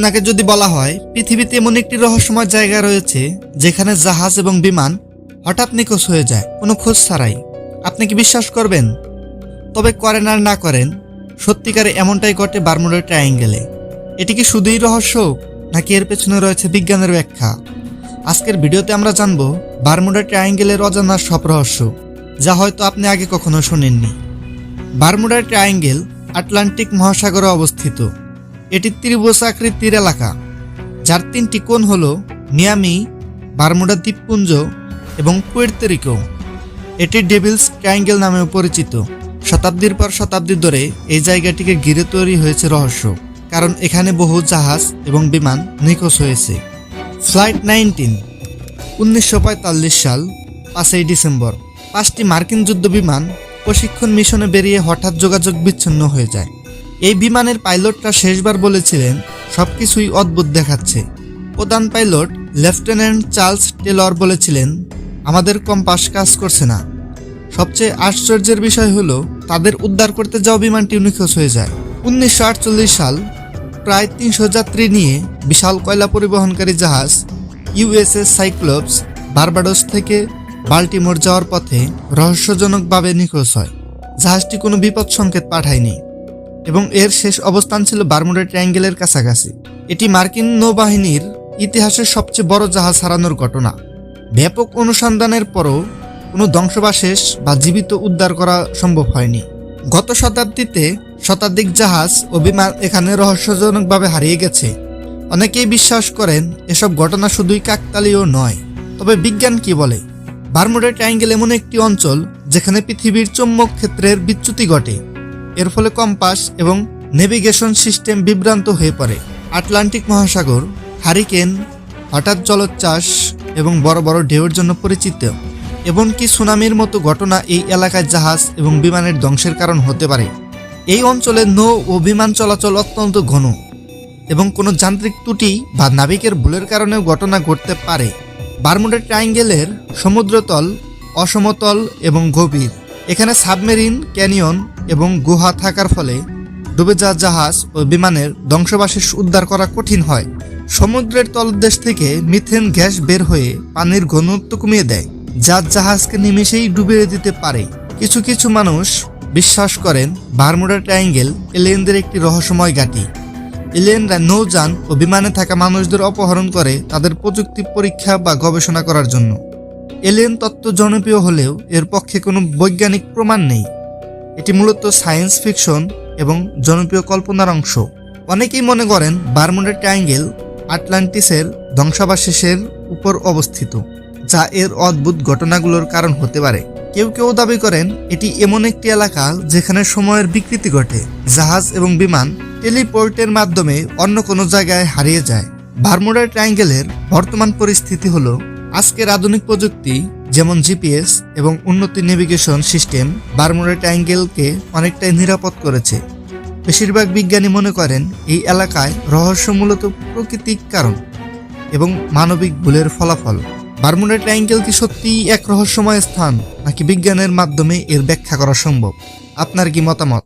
আপনাকে যদি বলা হয়, পৃথিবীতে এমন একটি রহস্যময় জায়গা রয়েছে যেখানে জাহাজ এবং বিমান হঠাৎ নিখোঁজ হয়ে যায়, কোনো খোঁজ ছাড়াই। আপনি কি বিশ্বাস করবেন? তবে করেন আর না করেন, সত্যিকারে এমনটাই ঘটে বারমুডার ট্রায়াঙ্গেলে। এটি কি শুধুই রহস্য, নাকি এর পেছনে রয়েছে বিজ্ঞানের ব্যাখ্যা? আজকের ভিডিওতে আমরা জানব বারমুডা ট্রায়াঙ্গেলের অজানা সব রহস্য, যা হয়তো আপনি আগে কখনো শোনেননি। বারমুডা ট্রায়াঙ্গেল আটলান্টিক মহাসাগরে অবস্থিত। এটি ত্রিভুজ আকৃতির এলাকা, যার তিনটি কোণ হল মিয়ামি বারমুডা দ্বীপপুঞ্জ এবং পুয়ের্তেরিকো এটি ডেভিলস ট্রায়াঙ্গেল নামেও পরিচিত। শতাব্দীর পর শতাব্দী ধরে এই জায়গাটিকে ঘিরে তৈরি হয়েছে রহস্য, কারণ এখানে বহু জাহাজ এবং বিমান নিখোঁজ হয়েছে। ফ্লাইট নাইনটিন, উনিশশো পঁয়তাল্লিশ সাল, পাঁচই ডিসেম্বর। পাঁচটি মার্কিন যুদ্ধ বিমান প্রশিক্ষণ মিশনে বেরিয়ে হঠাৎ যোগাযোগ বিচ্ছিন্ন হয়ে যায়। এই বিমানের পাইলটরা শেষবার বলেছিলেন, সবকিছুই অদ্ভুত দেখাচ্ছে। প্রধান পাইলট লেফটেন্যান্ট চার্লস টেলর বলেছিলেন, আমাদের কম্পাস কাজ করছে না। সবচেয়ে আশ্চর্যের বিষয় হলো, তাদের উদ্ধার করতে যাওয়া বিমানটি নিখোঁজ হয়ে যায়। উনিশশো আটচল্লিশ সাল প্রায় তিনশো যাত্রী নিয়ে বিশাল কয়লা পরিবহনকারী জাহাজ ইউএসএস সাইক্লোপস বারবাডোস থেকে বাল্টিমোর যাওয়ার পথে রহস্যজনকভাবে নিখোঁজ হয়। জাহাজটি কোনো বিপদ সংকেত পাঠায়নি। এবং এর শেষ অবস্থান ছিল বারমুডা ট্রায়াঙ্গেলের কাছাকাছি। এটি মার্কিন নৌবাহিনীর ইতিহাসের সবচেয়ে বড় জাহাজ হারানোর ঘটনা। ব্যাপক অনুসন্ধানের পরও কোনো ধ্বংসবাশেষ বা জীবিত উদ্ধার করা সম্ভব হয়নি। গত শতাব্দীতে শতাধিক জাহাজ ও বিমান এখানে রহস্যজনকভাবে হারিয়ে গেছে। অনেকেই বিশ্বাস করেন এসব ঘটনা শুধুই কাকতালীয় নয়। তবে বিজ্ঞান কি বলে? বারমুডা ট্রায়াঙ্গেল এমন একটি অঞ্চল যেখানে পৃথিবীর চৌম্বক ক্ষেত্রের বিচ্যুতি ঘটে। এর ফলে কম্পাস এবং নেভিগেশন সিস্টেম বিভ্রান্ত হয়ে পড়ে। আটলান্টিক মহাসাগর, হারিকেন, হঠাৎ জলোচ্ছ্বাস এবং বড় বড় ঢেউয়ের জন্য পরিচিত, এমনকি সুনামির মতো ঘটনা এই এলাকায় জাহাজ এবং বিমানের ধ্বংসের কারণ হতে পারে। এই অঞ্চলে নৌ ও বিমান চলাচল অত্যন্ত ঘন এবং কোনো যান্ত্রিক ত্রুটি বা নাবিকের ভুলের কারণেও ঘটনা ঘটতে পারে। বারমুডা ট্রায়াঙ্গেলের সমুদ্রতল, অসমতল এবং গভীর। এখানে সাবমেরিন, ক্যানিয়ন এবং গুহা থাকার ফলে ডুবে যাওয়া জাহাজ ও বিমানের ধ্বংসবাশেষ উদ্ধার করা কঠিন হয়। সমুদ্রের তলদেশ থেকে মিথেন গ্যাস বের হয়ে পানির ঘনত্ব কমিয়ে দেয়। যা জাহাজকে নিমেষেই ডুবিয়ে দিতে পারে। কিছু কিছু মানুষ বিশ্বাস করেন বারমুডা ট্রায়াঙ্গেল এলিয়েনদের একটি রহস্যময় ঘাঁটি। এলিয়েনরা নৌযান ও বিমানে থাকা মানুষদের অপহরণ করে তাদের প্রযুক্তি পরীক্ষা বা গবেষণা করার জন্য। এলিয়েন তত্ত্ব জনপ্রিয় হলেও এর পক্ষে কোনো বৈজ্ঞানিক প্রমাণ নেই। এটি মূলত সায়েন্স ফিকশন এবং জনপ্রিয় কল্পনার অংশ। অনেকেই মনে করেন বারমুডা ট্রায়াঙ্গেল আটলান্টিসের ধ্বংসাবশেষের উপর অবস্থিত, যা এর অদ্ভুত ঘটনাগুলোর কারণ হতে পারে। কেউ কেউ দাবি করেন এটি এমন একটি এলাকা যেখানে সময়ের বিকৃতি ঘটে, জাহাজ এবং বিমান টেলিপোর্টের মাধ্যমে অন্য কোনো জায়গায় হারিয়ে যায়। বারমুডা ট্রায়াঙ্গেলের বর্তমান পরিস্থিতি হলো আজকের আধুনিক প্রযুক্তি, যেমন জিপিএস এবং উন্নত নেভিগেশন সিস্টেম বারমুডা ট্রায়াঙ্গেলকে অনেকটাই নিরাপদ করেছে। বেশিরভাগ বিজ্ঞানী মনে করেন এই এলাকায় রহস্য মূলত প্রাকৃতিক কারণ এবং মানবিক ভুলের ফলাফল। বারমুডা ট্রায়াঙ্গেল কি সত্যিই এক রহস্যময় স্থান, নাকি বিজ্ঞানের মাধ্যমে এর ব্যাখ্যা করা সম্ভব? আপনার কি মতামত?